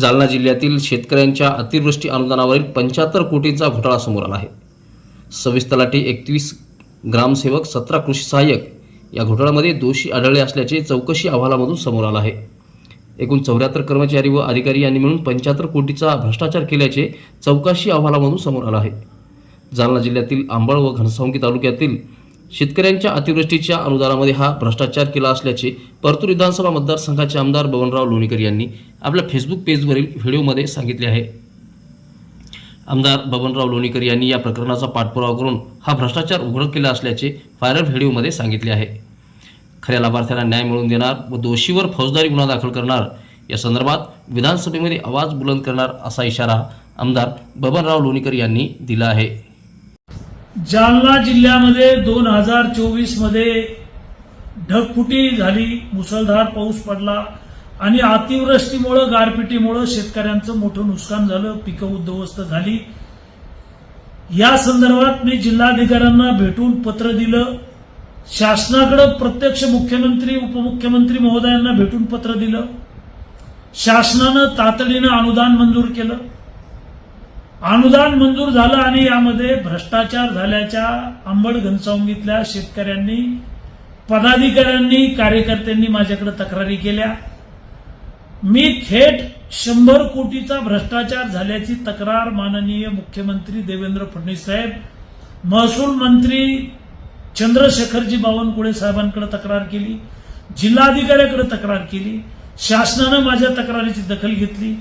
जालना जिल्ह्यातील शेतकऱ्यांच्या अतिवृष्टी अनुदानावरील पंच्याहत्तर कोटींचा घोटाळा समोर आला आहे. सव्वीस तलाठी एकवीस ग्रामसेवक सतरा कृषी सहाय्यक या घोटाळ्यामध्ये दोषी आढळले असल्याचे चौकशी अहवालामधून समोर आलं आहे. एकूण चौऱ्याहत्तर कर्मचारी व अधिकारी यांनी मिळून पंच्याहत्तर कोटीचा भ्रष्टाचार केल्याचे चौकशी अहवालामधून समोर आलं आहे. जालना जिल्ह्यातील आंबळ व घनसावंगी तालुक्यातील शेतकऱ्यांच्या अतिवृष्टीच्या अनुदानामध्ये हा भ्रष्टाचार केला असल्याचे परतूर विधानसभा मतदारसंघाचे आमदार बबनराव लोणीकर यांनी आपल्या फेसबुक पेजवरील व्हिडिओमध्ये सांगितले आहे. आमदार बबनराव लोणीकर यांनी या प्रकरणाचा पाठपुरावा करून हा भ्रष्टाचार उघड केला असल्याचे व्हायरल व्हिडिओमध्ये सांगितले आहे. खऱ्या लाभार्थ्यांना न्याय मिळवून देणार व दोषीवर फौजदारी गुन्हा दाखल करणार या संदर्भात विधानसभेमध्ये आवाज बुलंद करणार असा इशारा आमदार बबनराव लोणीकर यांनी दिला आहे. जालना जिल्ह्यामध्ये दोन हजार चोवीसमध्ये ढगफुटी झाली मुसळधार पाऊस पडला आणि अतिवृष्टीमुळं गारपिटीमुळं शेतकऱ्यांचं मोठं नुकसान झालं पिकं उद्ध्वस्त झाली. या संदर्भात मी जिल्हाधिकाऱ्यांना भेटून पत्र दिलं. शासनाकडे प्रत्यक्ष मुख्यमंत्री उपमुख्यमंत्री महोदयांना भेटून पत्र दिलं. शासनानं तातडीनं अनुदान मंजूर केलं. अनुदान मंजूर झालं आणि यामध्ये भ्रष्टाचार झाल्याच्या अंबड घनसावंगीतल्या शेतकऱ्यांनी पदाधिकाऱ्यांनी कार्यकर्त्यांनी माझ्याकडे तक्रारी केल्या. मी थेट शंभर कोटीचा भ्रष्टाचार झाल्याची तक्रार माननीय मुख्यमंत्री देवेंद्र फडणवीस साहेब महसूल मंत्री चंद्रशेखरजी बावनकुळे साहेबांकडे तक्रार केली जिल्हाधिकाऱ्याकडे तक्रार केली शासनानं माझ्या तक्रारीची दखल घेतली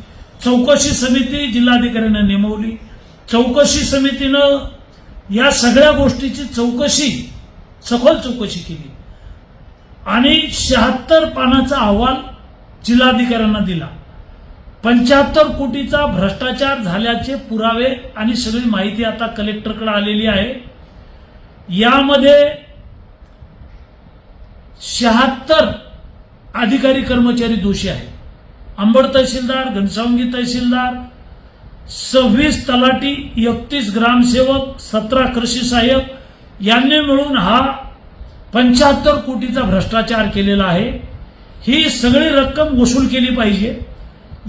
चौकशी समिती जिल्हाधिकाऱ्यांना नेमवली. चौकशी समितीनं या सगळ्या गोष्टीची चौकशी सखोल चौकशी केली. आणि शहात्तर पानाचा अहवाल जिल्हाधिकाऱ्यांना दिला. पंच्याहत्तर कोटीचा भ्रष्टाचार झाल्याचे पुरावे आणि सगळी माहिती आता कलेक्टरकडे आलेली आहे. यामध्ये शहात्तर अधिकारी कर्मचारी दोषी आहेत. अंबड तहसीलदार घनसावंगी तहसीलदार सव्वीस तलाटी एकतीस ग्रामसेवक सतरा कृषी सहाय्यक यांनी मिळून हा पंच्याहत्तर कोटीचा भ्रष्टाचार केलेला आहे. ही सगळी रक्कम वसूल केली पाहिजे.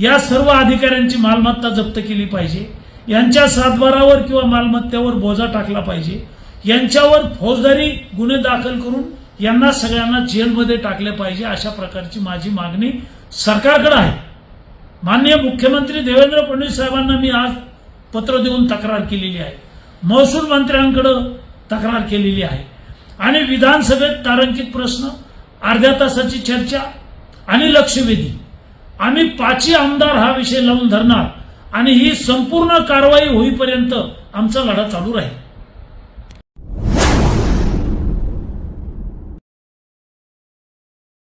या सर्व अधिकाऱ्यांची मालमत्ता जप्त केली पाहिजे. यांच्या सातबारावर किंवा मालमत्तेवर बोजा टाकला पाहिजे. यांच्यावर फौजदारी गुन्हे दाखल करून यांना सगळ्यांना जेलमध्ये टाकले पाहिजे अशा प्रकारची माझी मागणी सरकारकडे आहे. माननीय मुख्यमंत्री देवेंद्र फडणवीस साहेबांना मी आज पत्र देऊन तक्रार केलेली आहे. महसूल मंत्र्यांकडं तक्रार केलेली आहे. आणि विधानसभेत तारांकित प्रश्न अर्ध्या तासाची चर्चा आणि लक्षवेधी. आम्ही पाचही आमदार हा विषय लावून धरणार आणि ही संपूर्ण कारवाई होईपर्यंत आमचा लढा चालू राहील.